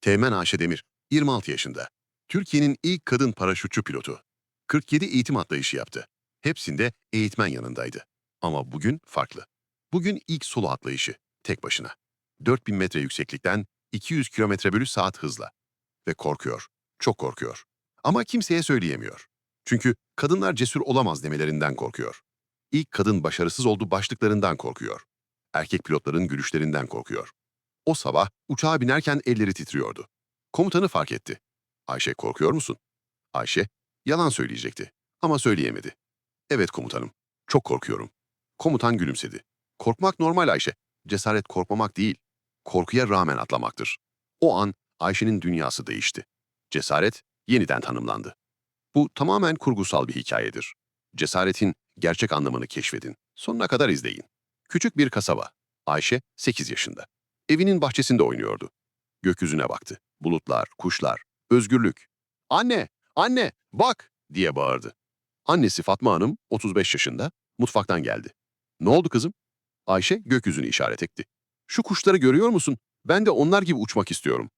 Teğmen Ayşe Demir, 26 yaşında. Türkiye'nin ilk kadın paraşütçü pilotu. 47 eğitim atlayışı yaptı. Hepsinde eğitmen yanındaydı. Ama bugün farklı. Bugün ilk solo atlayışı, tek başına. 4000 metre yükseklikten 200 kilometre bölü saat hızla. Ve korkuyor, çok korkuyor. Ama kimseye söyleyemiyor. Çünkü kadınlar cesur olamaz demelerinden korkuyor. İlk kadın başarısız oldu başlıklarından korkuyor. Erkek pilotların gülüşlerinden korkuyor. O sabah uçağa binerken elleri titriyordu. Komutanı fark etti. Ayşe korkuyor musun? Ayşe yalan söyleyecekti ama söyleyemedi. Evet komutanım, çok korkuyorum. Komutan gülümsedi. Korkmak normal Ayşe. Cesaret korkmamak değil, korkuya rağmen atlamaktır. O an Ayşe'nin dünyası değişti. Cesaret yeniden tanımlandı. Bu tamamen kurgusal bir hikayedir. Cesaretin gerçek anlamını keşfedin. Sonuna kadar izleyin. Küçük bir kasaba. Ayşe 8 yaşında. Evinin bahçesinde oynuyordu. Gökyüzüne baktı. Bulutlar, kuşlar, özgürlük. Anne, anne, bak diye bağırdı. Annesi Fatma Hanım 35 yaşında mutfaktan geldi. Ne oldu kızım? Ayşe gökyüzünü işaret etti. Şu kuşları görüyor musun? Ben de onlar gibi uçmak istiyorum.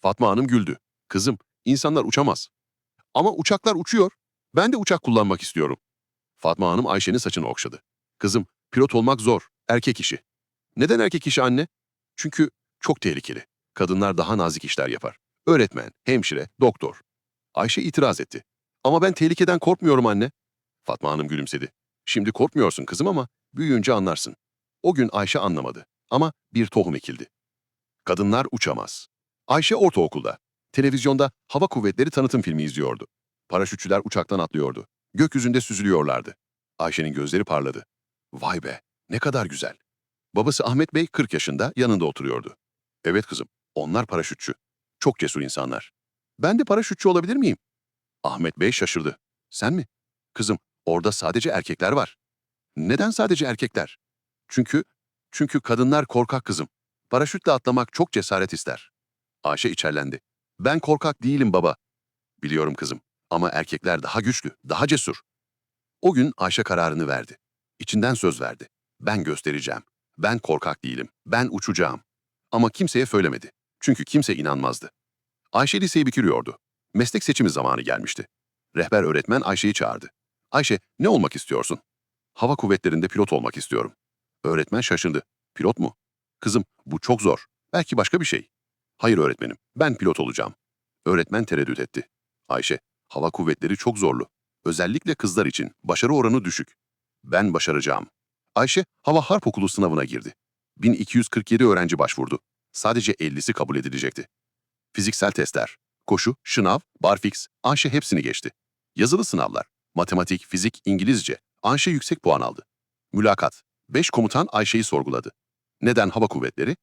Fatma Hanım güldü. Kızım, insanlar uçamaz. Ama uçaklar uçuyor. Ben de uçak kullanmak istiyorum. Fatma Hanım Ayşe'nin saçını okşadı. Kızım, pilot olmak zor, erkek işi. Neden erkek işi anne? Çünkü çok tehlikeli. Kadınlar daha nazik işler yapar. Öğretmen, hemşire, doktor. Ayşe itiraz etti. Ama ben tehlikeden korkmuyorum anne. Fatma Hanım gülümsedi. Şimdi korkmuyorsun kızım ama büyüyünce anlarsın. O gün Ayşe anlamadı ama bir tohum ekildi. Kadınlar uçamaz. Ayşe ortaokulda. Televizyonda hava kuvvetleri tanıtım filmi izliyordu. Paraşütçüler uçaktan atlıyordu. Gökyüzünde süzülüyorlardı. Ayşe'nin gözleri parladı. Vay be, ne kadar güzel. Babası Ahmet Bey 40 yaşında yanında oturuyordu. Evet kızım, onlar paraşütçü. Çok cesur insanlar. Ben de paraşütçü olabilir miyim? Ahmet Bey şaşırdı. Sen mi? Kızım, orada sadece erkekler var. Neden sadece erkekler? Çünkü, çünkü kadınlar korkak kızım. Paraşütle atlamak çok cesaret ister. Ayşe içerlendi. Ben korkak değilim baba. Biliyorum kızım ama erkekler daha güçlü, daha cesur. O gün Ayşe kararını verdi. İçinden söz verdi. Ben göstereceğim. Ben korkak değilim. Ben uçacağım. Ama kimseye söylemedi. Çünkü kimse inanmazdı. Ayşe liseyi bitiriyordu. Meslek seçimi zamanı gelmişti. Rehber öğretmen Ayşe'yi çağırdı. Ayşe, ne olmak istiyorsun? Hava kuvvetlerinde pilot olmak istiyorum. Öğretmen şaşırdı. Pilot mu? Kızım, bu çok zor. Belki başka bir şey. Hayır öğretmenim, ben pilot olacağım. Öğretmen tereddüt etti. Ayşe, hava kuvvetleri çok zorlu. Özellikle kızlar için başarı oranı düşük. Ben başaracağım. Ayşe, Hava Harp Okulu sınavına girdi. 1247 öğrenci başvurdu. Sadece 50'si kabul edilecekti. Fiziksel testler, koşu, şınav, barfix, Ayşe hepsini geçti. Yazılı sınavlar, matematik, fizik, İngilizce, Ayşe yüksek puan aldı. Mülakat, 5 komutan Ayşe'yi sorguladı. Neden hava kuvvetleri?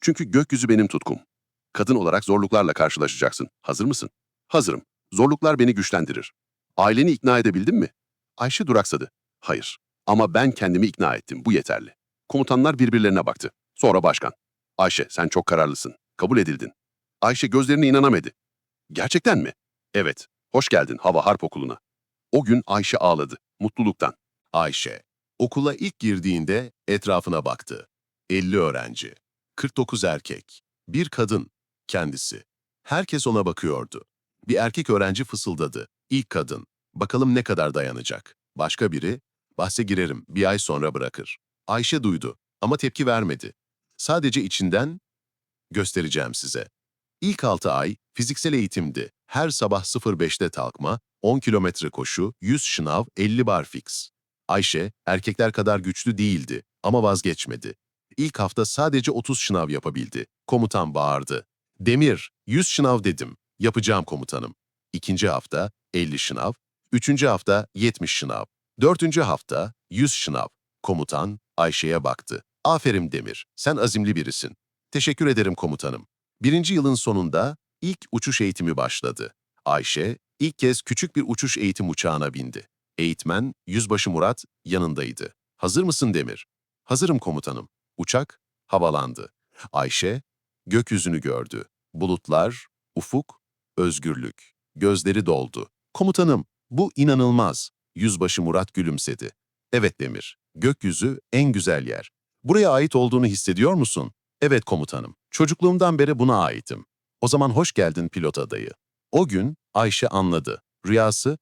Çünkü gökyüzü benim tutkum. Kadın olarak zorluklarla karşılaşacaksın. Hazır mısın? Hazırım. Zorluklar beni güçlendirir. Aileni ikna edebildin mi? Ayşe duraksadı. Hayır. Ama ben kendimi ikna ettim. Bu yeterli. Komutanlar birbirlerine baktı. Sonra başkan. Ayşe sen çok kararlısın. Kabul edildin. Ayşe gözlerine inanamadı. Gerçekten mi? Evet. Hoş geldin Hava Harp Okulu'na. O gün Ayşe ağladı. Mutluluktan. Ayşe, okula ilk girdiğinde etrafına baktı. 50 öğrenci, 49 erkek, bir kadın, kendisi. Herkes ona bakıyordu. Bir erkek öğrenci fısıldadı. İlk kadın. Bakalım ne kadar dayanacak. Başka biri, bahse girerim, bir ay sonra bırakır. Ayşe duydu ama tepki vermedi. Sadece içinden, göstereceğim size. İlk 6 ay fiziksel eğitimdi. Her sabah 05'te kalkma, 10 kilometre koşu, 100 şınav, 50 bar fix. Ayşe, erkekler kadar güçlü değildi ama vazgeçmedi. İlk hafta sadece 30 şınav yapabildi. Komutan bağırdı. Demir, 100 şınav dedim. Yapacağım komutanım. İkinci hafta 50 şınav. Üçüncü hafta 70 şınav. Dördüncü hafta 100 şınav. Komutan Ayşe'ye baktı. Aferin Demir, sen azimli birisin. Teşekkür ederim komutanım. Birinci yılın sonunda ilk uçuş eğitimi başladı. Ayşe ilk kez küçük bir uçuş eğitim uçağına bindi. Eğitmen Yüzbaşı Murat yanındaydı. Hazır mısın Demir? Hazırım komutanım. Uçak havalandı. Ayşe gökyüzünü gördü. Bulutlar, ufuk, özgürlük. Gözleri doldu. Komutanım, bu inanılmaz. Yüzbaşı Murat gülümsedi. Evet Demir, gökyüzü en güzel yer. Buraya ait olduğunu hissediyor musun? Evet komutanım, çocukluğumdan beri buna aitim. O zaman hoş geldin pilot adayı. O gün Ayşe anladı. Rüyası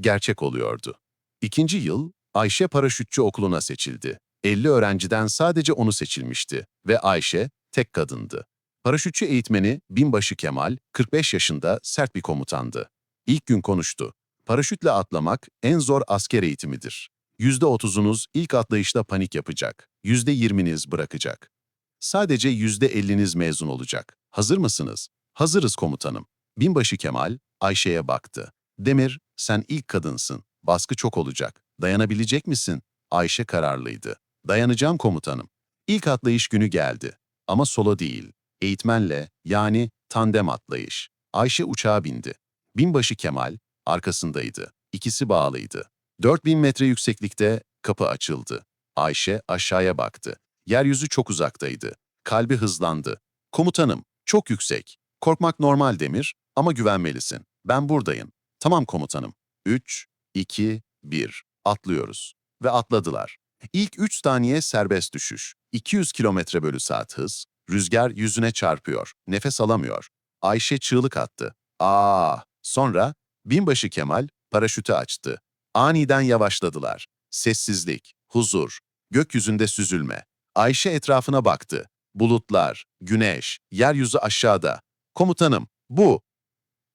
gerçek oluyordu. İkinci yıl Ayşe paraşütçü okuluna seçildi. 50 öğrenciden sadece onu seçilmişti ve Ayşe tek kadındı. Paraşütçü eğitmeni Binbaşı Kemal 45 yaşında sert bir komutandı. İlk gün konuştu. Paraşütle atlamak en zor asker eğitimidir. %30'unuz ilk atlayışta panik yapacak. %20'niz bırakacak. Sadece %50'niz mezun olacak. Hazır mısınız? Hazırız komutanım. Binbaşı Kemal Ayşe'ye baktı. Demir, sen ilk kadınsın. Baskı çok olacak. Dayanabilecek misin? Ayşe kararlıydı. Dayanacağım komutanım. İlk atlayış günü geldi. Ama solo değil. Eğitmenle, yani tandem atlayış. Ayşe uçağa bindi. Binbaşı Kemal arkasındaydı. İkisi bağlıydı. 4000 metre yükseklikte kapı açıldı. Ayşe aşağıya baktı. Yeryüzü çok uzaktaydı. Kalbi hızlandı. Komutanım, çok yüksek. Korkmak normal Demir ama güvenmelisin. Ben buradayım. Tamam komutanım. 3, 2, 1. Atlıyoruz. Ve atladılar. İlk 3 saniye serbest düşüş. 200 kilometre bölü saat hız. Rüzgar yüzüne çarpıyor. Nefes alamıyor. Ayşe çığlık attı. Aa! Sonra binbaşı Kemal paraşütü açtı. Aniden yavaşladılar. Sessizlik, huzur, gökyüzünde süzülme. Ayşe etrafına baktı. Bulutlar, güneş, yeryüzü aşağıda. Komutanım, bu.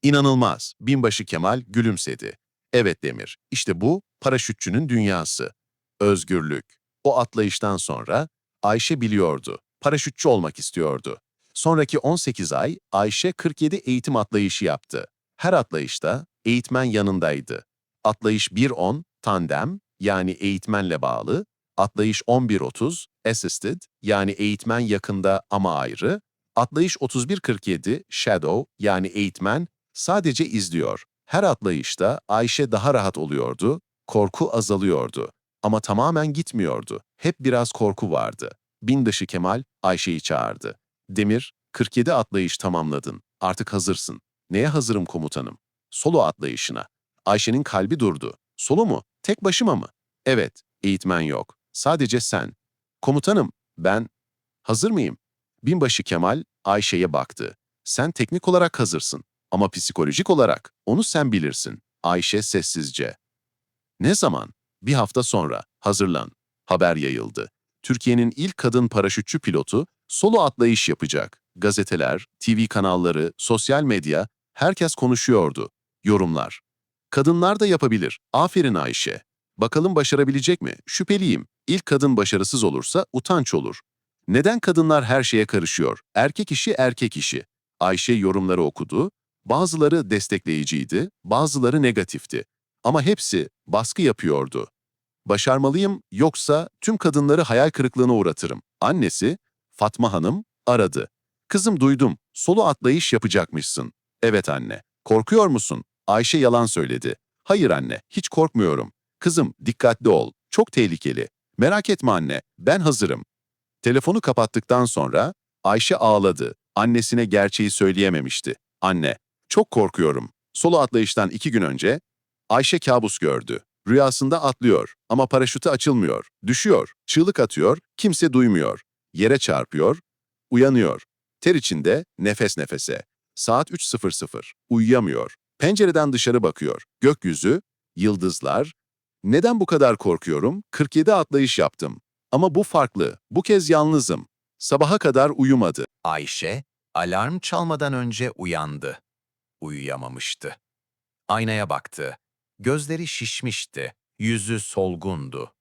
İnanılmaz. Binbaşı Kemal gülümsedi. Evet Demir, işte bu paraşütçünün dünyası. Özgürlük. O atlayıştan sonra Ayşe biliyordu. Paraşütçü olmak istiyordu. Sonraki 18 ay Ayşe 47 eğitim atlayışı yaptı. Her atlayışta eğitmen yanındaydı. Atlayış 1-10 tandem yani eğitmenle bağlı, atlayış 11-30 assisted yani eğitmen yakında ama ayrı, atlayış 31-47 shadow yani eğitmen sadece izliyor. Her atlayışta Ayşe daha rahat oluyordu, korku azalıyordu. Ama tamamen gitmiyordu. Hep biraz korku vardı. Binbaşı Kemal Ayşe'yi çağırdı. Demir, 47 atlayış tamamladın. Artık hazırsın. Neye hazırım komutanım? Solo atlayışına. Ayşe'nin kalbi durdu. Solo mu? Tek başıma mı? Evet, eğitmen yok. Sadece sen. Komutanım, ben... Hazır mıyım? Binbaşı Kemal Ayşe'ye baktı. Sen teknik olarak hazırsın. Ama psikolojik olarak onu sen bilirsin. Ayşe sessizce. Ne zaman? Bir hafta sonra. Hazırlan. Haber yayıldı. Türkiye'nin ilk kadın paraşütçü pilotu solo atlayış yapacak. Gazeteler, TV kanalları, sosyal medya, herkes konuşuyordu. Yorumlar. Kadınlar da yapabilir. Aferin Ayşe. Bakalım başarabilecek mi? Şüpheliyim. İlk kadın başarısız olursa utanç olur. Neden kadınlar her şeye karışıyor? Erkek işi erkek işi. Ayşe yorumları okudu. Bazıları destekleyiciydi, bazıları negatifti. Ama hepsi baskı yapıyordu. Başarmalıyım yoksa tüm kadınları hayal kırıklığına uğratırım. Annesi, Fatma Hanım, aradı. Kızım duydum, solo atlayış yapacakmışsın. Evet anne. Korkuyor musun? Ayşe yalan söyledi. Hayır anne, hiç korkmuyorum. Kızım dikkatli ol, çok tehlikeli. Merak etme anne, ben hazırım. Telefonu kapattıktan sonra Ayşe ağladı. Annesine gerçeği söyleyememişti. Anne, çok korkuyorum. Solo atlayıştan iki gün önce Ayşe kabus gördü. Rüyasında atlıyor ama paraşütü açılmıyor. Düşüyor, çığlık atıyor, kimse duymuyor. Yere çarpıyor, uyanıyor. Ter içinde, nefes nefese. Saat 3.00. Uyuyamıyor. Pencereden dışarı bakıyor. Gökyüzü, yıldızlar. Neden bu kadar korkuyorum? 47 atlayış yaptım. Ama bu farklı. Bu kez yalnızım. Sabaha kadar uyumadı. Ayşe, alarm çalmadan önce uyandı. Uyuyamamıştı. Aynaya baktı. Gözleri şişmişti. Yüzü solgundu.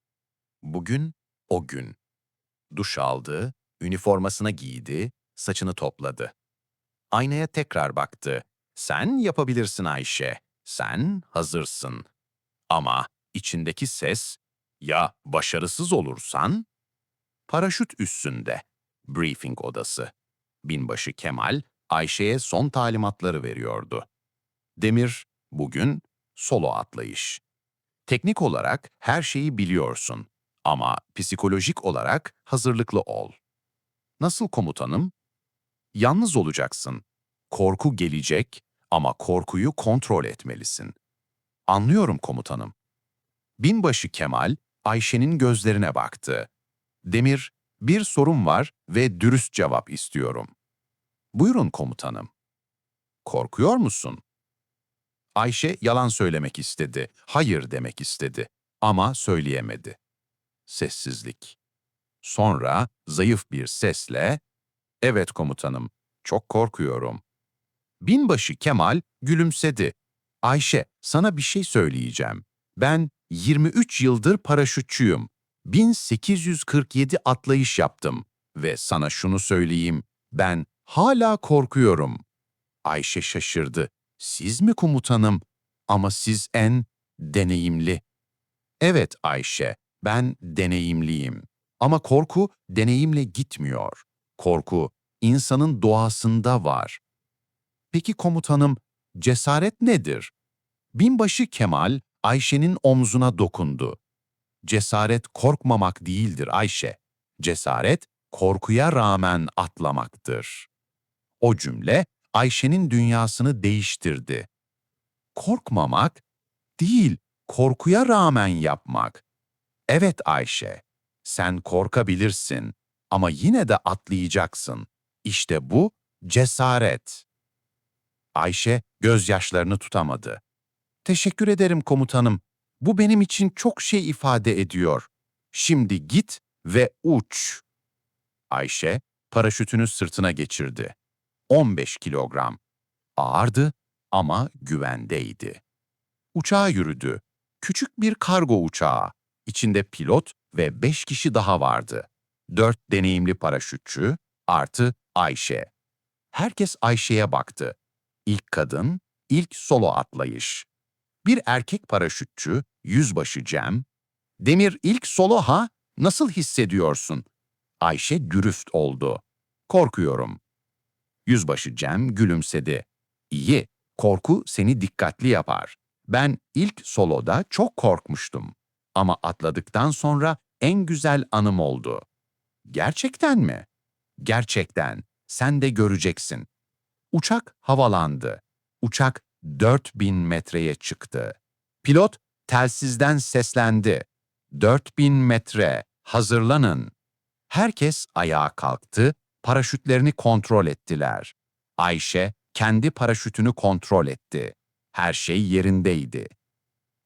Bugün o gün. Duş aldı, üniformasına giydi, saçını topladı. Aynaya tekrar baktı. Sen yapabilirsin Ayşe. Sen hazırsın. Ama içindeki ses, ya başarısız olursan? Paraşüt üstünde. Briefing odası. Binbaşı Kemal, Ayşe'ye son talimatları veriyordu. Demir, bugün solo atlayış. Teknik olarak her şeyi biliyorsun ama psikolojik olarak hazırlıklı ol. Nasıl komutanım? Yalnız olacaksın. Korku gelecek ama korkuyu kontrol etmelisin. Anlıyorum komutanım. Binbaşı Kemal, Ayşe'nin gözlerine baktı. Demir, bir sorun var ve dürüst cevap istiyorum. Buyurun komutanım. korkuyor musun? Ayşe yalan söylemek istedi, hayır demek istedi ama söyleyemedi. Sessizlik. Sonra zayıf bir sesle, "Evet komutanım, çok korkuyorum." Binbaşı Kemal gülümsedi. Ayşe, sana bir şey söyleyeceğim. Ben 23 yıldır paraşütçüyüm. 1847 atlayış yaptım ve sana şunu söyleyeyim, ben hala korkuyorum. Ayşe şaşırdı. Siz mi komutanım? Ama siz en deneyimli. Evet Ayşe, ben deneyimliyim. Ama korku deneyimle gitmiyor. Korku insanın doğasında var. Peki komutanım, cesaret nedir? Binbaşı Kemal Ayşe'nin omzuna dokundu. Cesaret korkmamak değildir Ayşe. Cesaret korkuya rağmen atlamaktır. O cümle Ayşe'nin dünyasını değiştirdi. Korkmamak değil, korkuya rağmen yapmak. Evet Ayşe, sen korkabilirsin ama yine de atlayacaksın. İşte bu cesaret. Ayşe gözyaşlarını tutamadı. Teşekkür ederim komutanım. Bu benim için çok şey ifade ediyor. Şimdi git ve uç. Ayşe paraşütünü sırtına geçirdi. 15 kilogram. Ağırdı ama güvendeydi. Uçağa yürüdü. Küçük bir kargo uçağı. İçinde pilot ve beş kişi daha vardı. Dört deneyimli paraşütçü artı Ayşe. Herkes Ayşe'ye baktı. İlk kadın, ilk solo atlayış. Bir erkek paraşütçü, yüzbaşı Cem. Demir ilk solo ha? Nasıl hissediyorsun? Ayşe dürüst oldu. Korkuyorum. Yüzbaşı Cem gülümsedi. İyi, korku seni dikkatli yapar. Ben ilk soloda çok korkmuştum. Ama atladıktan sonra en güzel anım oldu. Gerçekten mi? Gerçekten. Sen de göreceksin. Uçak havalandı. Uçak 4000 metreye çıktı. Pilot telsizden seslendi. 4000 metre, hazırlanın. Herkes ayağa kalktı, paraşütlerini kontrol ettiler. Ayşe kendi paraşütünü kontrol etti. Her şey yerindeydi.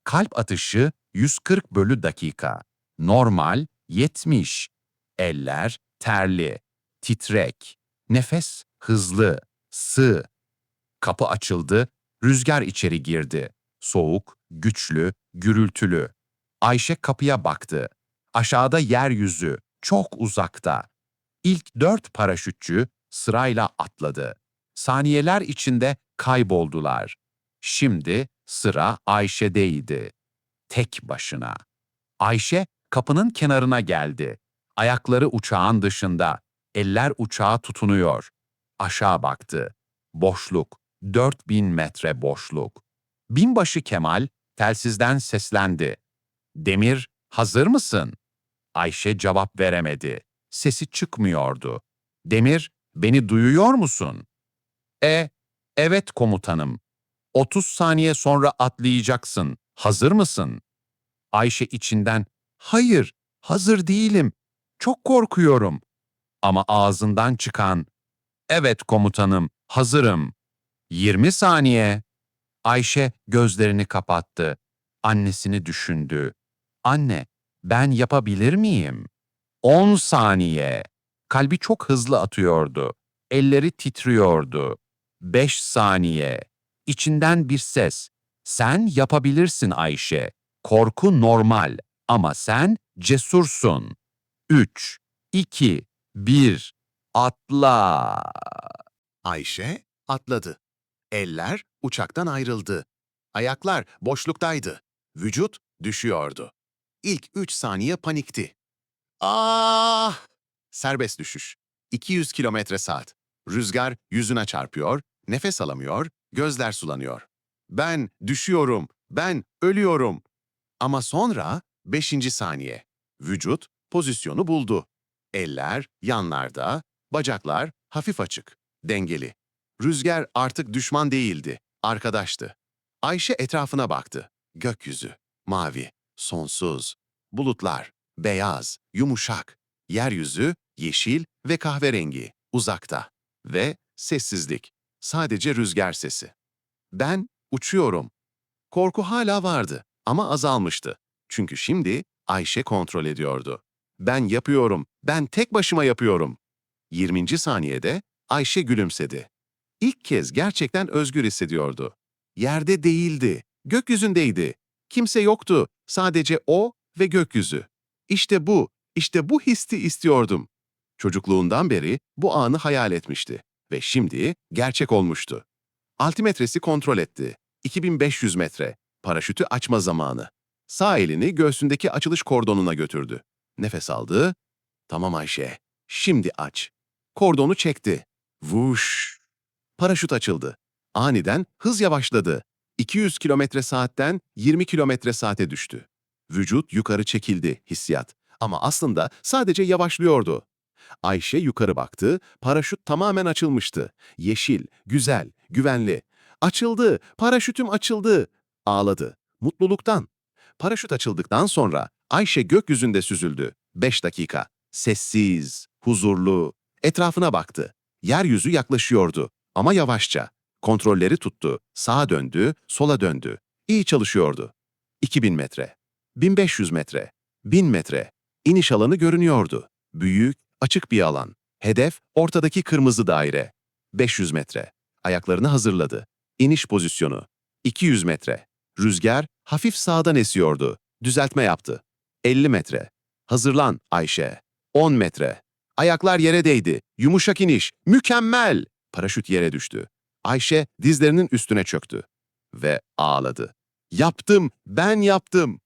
Kalp atışı 140 bölü dakika. Normal 70. Eller terli, titrek. Nefes hızlı, sığ. Kapı açıldı, rüzgar içeri girdi. Soğuk, güçlü, gürültülü. Ayşe kapıya baktı. Aşağıda yeryüzü, çok uzakta. İlk dört paraşütçü sırayla atladı. Saniyeler içinde kayboldular. Şimdi sıra Ayşe'deydi. Tek başına. Ayşe kapının kenarına geldi. Ayakları uçağın dışında. Eller uçağa tutunuyor. Aşağı baktı. Boşluk. 4000 metre boşluk. Binbaşı Kemal telsizden seslendi. Demir, hazır mısın? Ayşe cevap veremedi. Sesi çıkmıyordu. Demir, beni duyuyor musun? E, evet komutanım. 30 saniye atlayacaksın. atlayacaksın. Hazır mısın? Ayşe içinden, hayır, hazır değilim. Çok korkuyorum. Ama ağzından çıkan, evet komutanım, hazırım. 20 saniye. Ayşe gözlerini kapattı. Annesini düşündü. Anne, ben yapabilir miyim? 10 saniye. Kalbi çok hızlı atıyordu. Elleri titriyordu. 5 saniye. İçinden bir ses. Sen yapabilirsin Ayşe. Korku normal ama sen cesursun. 3, 2, 1. Atla. Ayşe atladı. Eller uçaktan ayrıldı. Ayaklar boşluktaydı. Vücut düşüyordu. İlk 3 saniye panikti. Ah! Serbest düşüş. 200 kilometre saat. Rüzgar yüzüne çarpıyor, nefes alamıyor, gözler sulanıyor. Ben düşüyorum, ben ölüyorum. Ama sonra 5. saniye. Vücut pozisyonu buldu. Eller yanlarda, bacaklar hafif açık, dengeli. Rüzgar artık düşman değildi, arkadaştı. Ayşe etrafına baktı. Gökyüzü, mavi, sonsuz. Bulutlar, beyaz, yumuşak. Yeryüzü, yeşil ve kahverengi, uzakta. Ve sessizlik. Sadece rüzgar sesi. Ben uçuyorum. Korku hala vardı ama azalmıştı. Çünkü şimdi Ayşe kontrol ediyordu. Ben yapıyorum, ben tek başıma yapıyorum. 20. saniyede Ayşe gülümsedi. İlk kez gerçekten özgür hissediyordu. Yerde değildi, gökyüzündeydi. Kimse yoktu, sadece o ve gökyüzü. İşte bu, işte bu hissi istiyordum. Çocukluğundan beri bu anı hayal etmişti ve şimdi gerçek olmuştu. Altimetresi kontrol etti. 2500 metre. Paraşütü açma zamanı. Sağ elini göğsündeki açılış kordonuna götürdü. Nefes aldı. Tamam Ayşe, şimdi aç. Kordonu çekti. Vuş. Paraşüt açıldı. Aniden hız yavaşladı. 200 kilometre saatten 20 kilometre saate düştü. Vücut yukarı çekildi, hissiyat. Ama aslında sadece yavaşlıyordu. Ayşe yukarı baktı, paraşüt tamamen açılmıştı. Yeşil, güzel, güvenli. Açıldı, paraşütüm açıldı. Ağladı. Mutluluktan. Paraşüt açıldıktan sonra Ayşe gökyüzünde süzüldü. Beş dakika. Sessiz, huzurlu. Etrafına baktı. Yeryüzü yaklaşıyordu ama yavaşça. Kontrolleri tuttu. Sağa döndü, sola döndü. İyi çalışıyordu. 2000 metre, 1500 metre, 1000 metre. İniş alanı görünüyordu. Büyük, açık bir alan. Hedef ortadaki kırmızı daire. 500 metre. Ayaklarını hazırladı. İniş pozisyonu. 200 metre. Rüzgar hafif sağdan esiyordu. Düzeltme yaptı. 50 metre. Hazırlan Ayşe. 10 metre. Ayaklar yere değdi. Yumuşak iniş. Mükemmel. Paraşüt yere düştü. Ayşe dizlerinin üstüne çöktü ve ağladı. Yaptım, ben yaptım.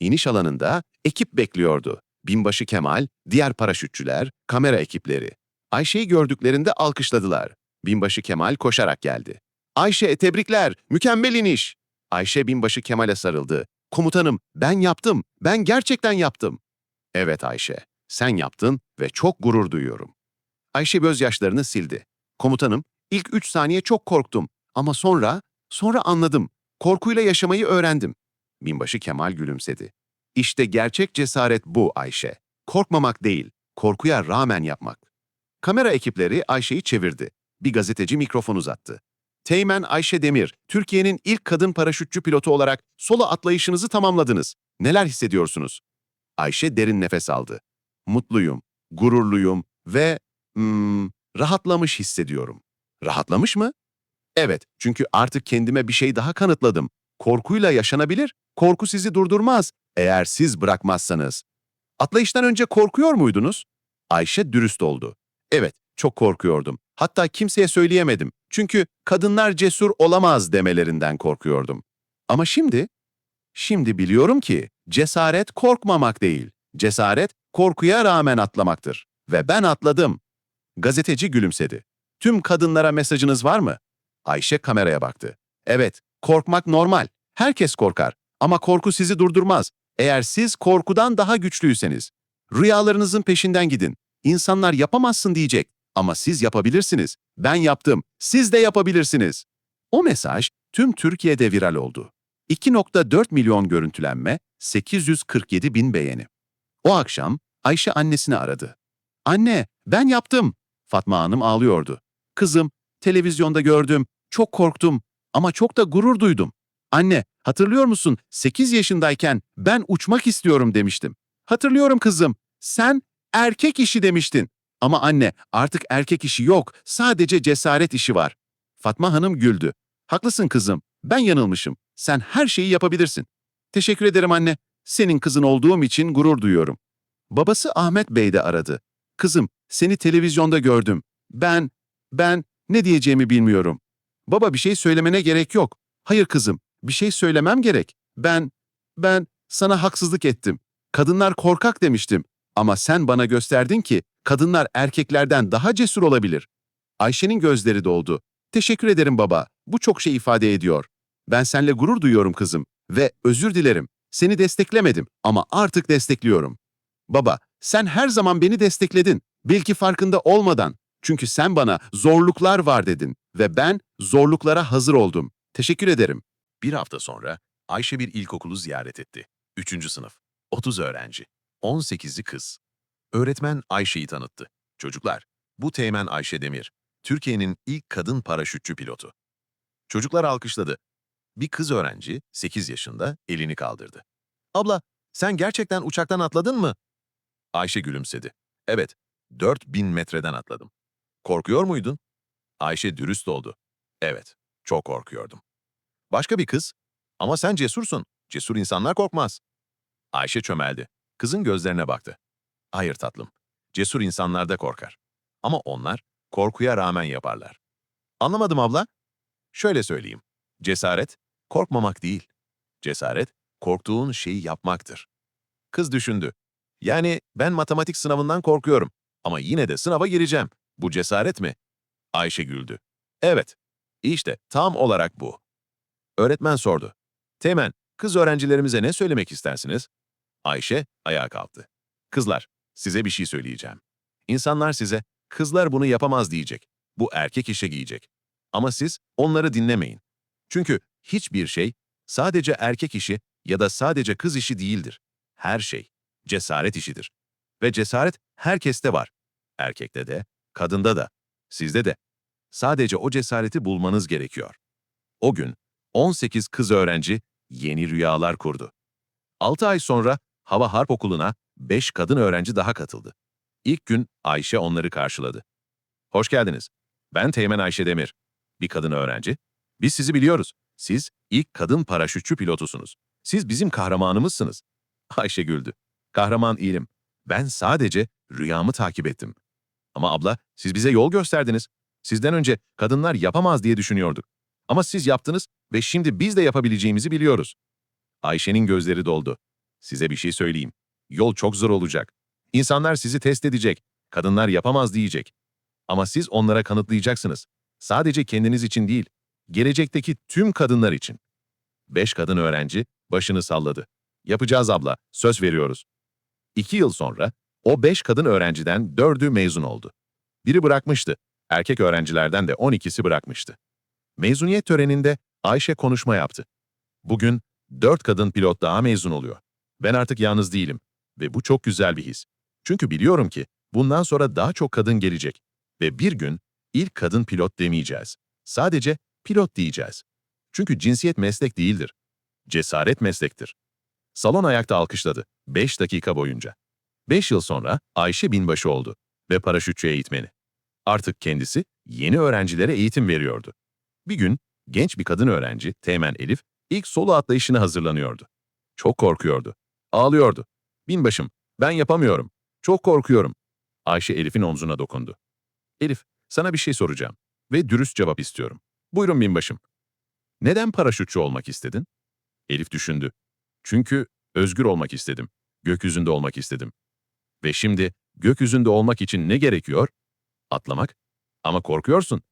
İniş alanında ekip bekliyordu. Binbaşı Kemal, diğer paraşütçüler, kamera ekipleri. Ayşe'yi gördüklerinde alkışladılar. Binbaşı Kemal koşarak geldi. Ayşe tebrikler, mükemmel iniş. Ayşe binbaşı Kemal'e sarıldı. Komutanım, ben yaptım, ben gerçekten yaptım. Evet Ayşe, sen yaptın ve çok gurur duyuyorum. Ayşe gözyaşlarını sildi. Komutanım, ilk üç saniye çok korktum ama sonra, sonra anladım. Korkuyla yaşamayı öğrendim. Binbaşı Kemal gülümsedi. İşte gerçek cesaret bu Ayşe. Korkmamak değil, korkuya rağmen yapmak. Kamera ekipleri Ayşe'yi çevirdi. Bir gazeteci mikrofon uzattı. Teğmen Ayşe Demir, Türkiye'nin ilk kadın paraşütçü pilotu olarak solo atlayışınızı tamamladınız. Neler hissediyorsunuz? Ayşe derin nefes aldı. Mutluyum, gururluyum ve hmm, rahatlamış hissediyorum. Rahatlamış mı? Evet, çünkü artık kendime bir şey daha kanıtladım. Korkuyla yaşanabilir, korku sizi durdurmaz eğer siz bırakmazsanız. Atlayıştan önce korkuyor muydunuz? Ayşe dürüst oldu. Evet, çok korkuyordum. Hatta kimseye söyleyemedim. Çünkü kadınlar cesur olamaz demelerinden korkuyordum. Ama şimdi, şimdi biliyorum ki cesaret korkmamak değil. Cesaret korkuya rağmen atlamaktır. Ve ben atladım. Gazeteci gülümsedi. Tüm kadınlara mesajınız var mı? Ayşe kameraya baktı. Evet, korkmak normal. Herkes korkar. Ama korku sizi durdurmaz. Eğer siz korkudan daha güçlüyseniz. Rüyalarınızın peşinden gidin. İnsanlar yapamazsın diyecek. Ama siz yapabilirsiniz. Ben yaptım. Siz de yapabilirsiniz. O mesaj tüm Türkiye'de viral oldu. 2.4 milyon görüntülenme, 847 bin beğeni. O akşam Ayşe annesini aradı. Anne, ben yaptım. Fatma Hanım ağlıyordu. Kızım, televizyonda gördüm, çok korktum ama çok da gurur duydum. Anne, hatırlıyor musun? 8 yaşındayken ben uçmak istiyorum demiştim. Hatırlıyorum kızım. Sen erkek işi demiştin. Ama anne, artık erkek işi yok. Sadece cesaret işi var. Fatma Hanım güldü. Haklısın kızım. Ben yanılmışım. Sen her şeyi yapabilirsin. Teşekkür ederim anne. Senin kızın olduğum için gurur duyuyorum. Babası Ahmet Bey de aradı. Kızım, seni televizyonda gördüm. Ben, ben ne diyeceğimi bilmiyorum. Baba bir şey söylemene gerek yok. Hayır kızım, bir şey söylemem gerek. Ben, ben sana haksızlık ettim. Kadınlar korkak demiştim. Ama sen bana gösterdin ki kadınlar erkeklerden daha cesur olabilir. Ayşe'nin gözleri doldu. Teşekkür ederim baba. Bu çok şey ifade ediyor. Ben seninle gurur duyuyorum kızım ve özür dilerim. Seni desteklemedim ama artık destekliyorum. Baba, sen her zaman beni destekledin. Belki farkında olmadan. Çünkü sen bana zorluklar var dedin ve ben zorluklara hazır oldum. Teşekkür ederim. Bir hafta sonra Ayşe bir ilkokulu ziyaret etti. Üçüncü sınıf. 30 öğrenci. 18'i kız. Öğretmen Ayşe'yi tanıttı. Çocuklar, bu Teğmen Ayşe Demir. Türkiye'nin ilk kadın paraşütçü pilotu. Çocuklar alkışladı. Bir kız öğrenci 8 yaşında elini kaldırdı. Abla, sen gerçekten uçaktan atladın mı? Ayşe gülümsedi. Evet, 4000 metreden atladım. Korkuyor muydun? Ayşe dürüst oldu. Evet, çok korkuyordum. Başka bir kız, ama sen cesursun. Cesur insanlar korkmaz. Ayşe çömeldi. Kızın gözlerine baktı. Hayır tatlım, cesur insanlar da korkar. Ama onlar korkuya rağmen yaparlar. Anlamadım abla. Şöyle söyleyeyim. Cesaret, korkmamak değil. Cesaret, korktuğun şeyi yapmaktır. Kız düşündü. Yani ben matematik sınavından korkuyorum ama yine de sınava gireceğim. Bu cesaret mi? Ayşe güldü. Evet, işte tam olarak bu. Öğretmen sordu. Teğmen, kız öğrencilerimize ne söylemek istersiniz? Ayşe ayağa kalktı. Kızlar, size bir şey söyleyeceğim. İnsanlar size, kızlar bunu yapamaz diyecek. Bu erkek işe giyecek. Ama siz onları dinlemeyin. Çünkü hiçbir şey sadece erkek işi ya da sadece kız işi değildir. Her şey cesaret işidir. Ve cesaret herkeste var. Erkekte de, kadında da, sizde de. Sadece o cesareti bulmanız gerekiyor. O gün 18 kız öğrenci yeni rüyalar kurdu. 6 ay sonra Hava Harp Okulu'na 5 kadın öğrenci daha katıldı. İlk gün Ayşe onları karşıladı. Hoş geldiniz. Ben Teğmen Ayşe Demir. Bir kadın öğrenci. Biz sizi biliyoruz. Siz ilk kadın paraşütçü pilotusunuz. Siz bizim kahramanımızsınız. Ayşe güldü. Kahraman değilim. Ben sadece rüyamı takip ettim. Ama abla, siz bize yol gösterdiniz. Sizden önce kadınlar yapamaz diye düşünüyorduk. Ama siz yaptınız ve şimdi biz de yapabileceğimizi biliyoruz. Ayşe'nin gözleri doldu. Size bir şey söyleyeyim. Yol çok zor olacak. İnsanlar sizi test edecek. Kadınlar yapamaz diyecek. Ama siz onlara kanıtlayacaksınız. Sadece kendiniz için değil, gelecekteki tüm kadınlar için. Beş kadın öğrenci başını salladı. Yapacağız abla, söz veriyoruz. İki yıl sonra o beş kadın öğrenciden dördü mezun oldu. Biri bırakmıştı. Erkek öğrencilerden de 12'si bırakmıştı. Mezuniyet töreninde Ayşe konuşma yaptı. Bugün dört kadın pilot daha mezun oluyor. Ben artık yalnız değilim ve bu çok güzel bir his. Çünkü biliyorum ki bundan sonra daha çok kadın gelecek ve bir gün ilk kadın pilot demeyeceğiz. Sadece pilot diyeceğiz. Çünkü cinsiyet meslek değildir. Cesaret meslektir. Salon ayakta alkışladı 5 dakika boyunca. 5 yıl sonra Ayşe binbaşı oldu ve paraşütçü eğitmeni. Artık kendisi yeni öğrencilere eğitim veriyordu. Bir gün genç bir kadın öğrenci Teğmen Elif ilk solo atlayışına hazırlanıyordu. Çok korkuyordu. Ağlıyordu. Binbaşım, ben yapamıyorum. Çok korkuyorum. Ayşe Elif'in omzuna dokundu. Elif, sana bir şey soracağım ve dürüst cevap istiyorum. Buyurun binbaşım. Neden paraşütçü olmak istedin? Elif düşündü. Çünkü özgür olmak istedim. Gökyüzünde olmak istedim. Ve şimdi gökyüzünde olmak için ne gerekiyor? Atlamak. Ama korkuyorsun.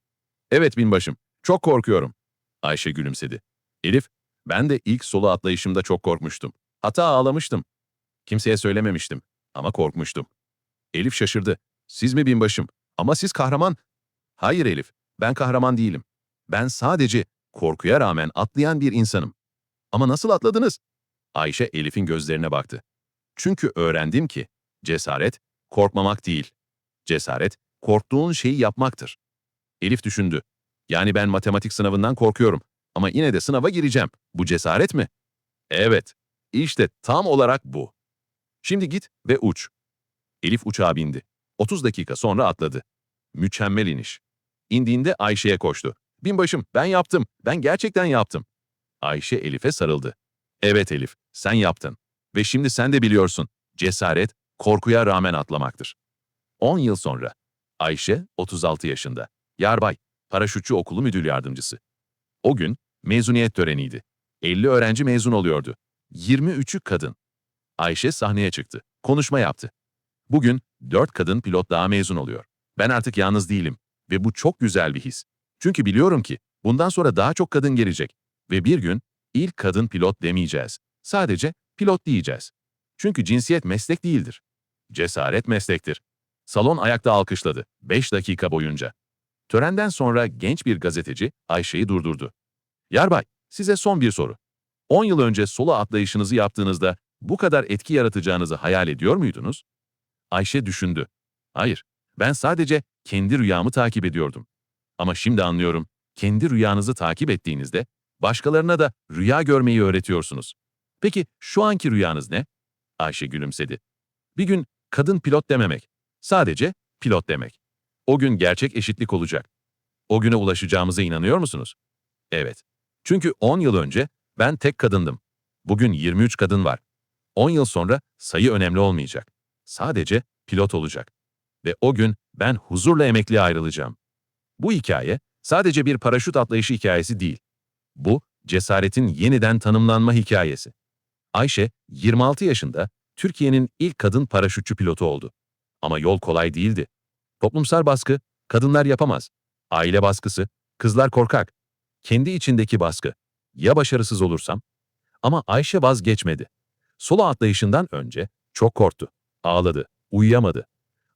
Evet binbaşım, çok korkuyorum. Ayşe gülümsedi. Elif, ben de ilk solo atlayışımda çok korkmuştum. Hatta ağlamıştım. Kimseye söylememiştim ama korkmuştum. Elif şaşırdı. Siz mi binbaşım? Ama siz kahraman. Hayır Elif, ben kahraman değilim. Ben sadece korkuya rağmen atlayan bir insanım. Ama nasıl atladınız? Ayşe Elif'in gözlerine baktı. Çünkü öğrendim ki cesaret korkmamak değil. Cesaret korktuğun şeyi yapmaktır. Elif düşündü. Yani ben matematik sınavından korkuyorum ama yine de sınava gireceğim. Bu cesaret mi? Evet. İşte tam olarak bu. Şimdi git ve uç. Elif uçağa bindi. 30 dakika sonra atladı. Mükemmel iniş. İndiğinde Ayşe'ye koştu. Binbaşım ben yaptım. Ben gerçekten yaptım. Ayşe Elif'e sarıldı. Evet Elif, sen yaptın. Ve şimdi sen de biliyorsun. Cesaret, korkuya rağmen atlamaktır. 10 yıl sonra. Ayşe, 36 yaşında. Yarbay, paraşütçü okulu müdür yardımcısı. O gün mezuniyet töreniydi. 50 öğrenci mezun oluyordu. 23'ü kadın. Ayşe sahneye çıktı. Konuşma yaptı. Bugün 4 kadın pilot daha mezun oluyor. Ben artık yalnız değilim ve bu çok güzel bir his. Çünkü biliyorum ki bundan sonra daha çok kadın gelecek ve bir gün ilk kadın pilot demeyeceğiz. Sadece pilot diyeceğiz. Çünkü cinsiyet meslek değildir. Cesaret meslektir. Salon ayakta alkışladı 5 dakika boyunca. Törenden sonra genç bir gazeteci Ayşe'yi durdurdu. Yarbay, size son bir soru. 10 yıl önce solo atlayışınızı yaptığınızda bu kadar etki yaratacağınızı hayal ediyor muydunuz? Ayşe düşündü. Hayır, ben sadece kendi rüyamı takip ediyordum. Ama şimdi anlıyorum. Kendi rüyanızı takip ettiğinizde başkalarına da rüya görmeyi öğretiyorsunuz. Peki şu anki rüyanız ne? Ayşe gülümsedi. Bir gün kadın pilot dememek. Sadece pilot demek. O gün gerçek eşitlik olacak. O güne ulaşacağımıza inanıyor musunuz? Evet. Çünkü 10 yıl önce ben tek kadındım. Bugün 23 kadın var. 10 yıl sonra sayı önemli olmayacak. Sadece pilot olacak. Ve o gün ben huzurla emekliye ayrılacağım. Bu hikaye sadece bir paraşüt atlayışı hikayesi değil. Bu, cesaretin yeniden tanımlanma hikayesi. Ayşe, 26 yaşında Türkiye'nin ilk kadın paraşütçü pilotu oldu. Ama yol kolay değildi. Toplumsal baskı, kadınlar yapamaz. Aile baskısı, kızlar korkak. Kendi içindeki baskı. Ya başarısız olursam? Ama Ayşe vazgeçmedi. Solo atlayışından önce çok korktu. Ağladı, uyuyamadı.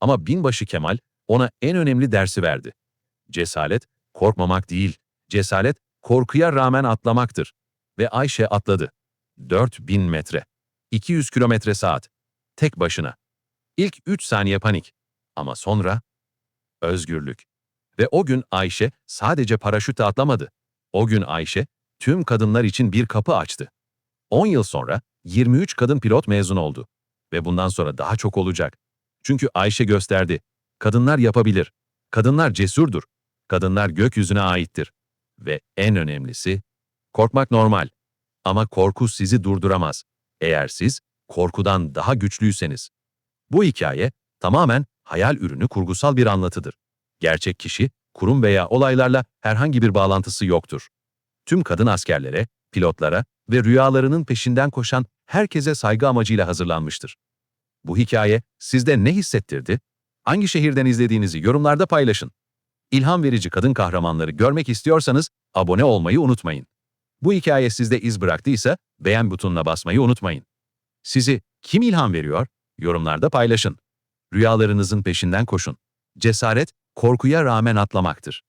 Ama binbaşı Kemal ona en önemli dersi verdi. Cesaret, korkmamak değil, cesaret korkuya rağmen atlamaktır. Ve Ayşe atladı. 4000 metre. 200 kilometre saat. Tek başına. İlk 3 saniye panik. Ama sonra özgürlük. Ve o gün Ayşe sadece paraşütle atlamadı. O gün Ayşe tüm kadınlar için bir kapı açtı. 10 yıl sonra 23 kadın pilot mezun oldu. Ve bundan sonra daha çok olacak. Çünkü Ayşe gösterdi. Kadınlar yapabilir. Kadınlar cesurdur. Kadınlar gökyüzüne aittir. Ve en önemlisi, korkmak normal. Ama korku sizi durduramaz. Eğer siz korkudan daha güçlüyseniz. Bu hikaye tamamen hayal ürünü kurgusal bir anlatıdır. Gerçek kişi, kurum veya olaylarla herhangi bir bağlantısı yoktur. Tüm kadın askerlere, pilotlara ve rüyalarının peşinden koşan herkese saygı amacıyla hazırlanmıştır. Bu hikaye sizde ne hissettirdi? Hangi şehirden izlediğinizi yorumlarda paylaşın. İlham verici kadın kahramanları görmek istiyorsanız abone olmayı unutmayın. Bu hikaye sizde iz bıraktıysa beğen butonuna basmayı unutmayın. Sizi kim ilham veriyor? Yorumlarda paylaşın. Rüyalarınızın peşinden koşun. Cesaret, korkuya rağmen atlamaktır.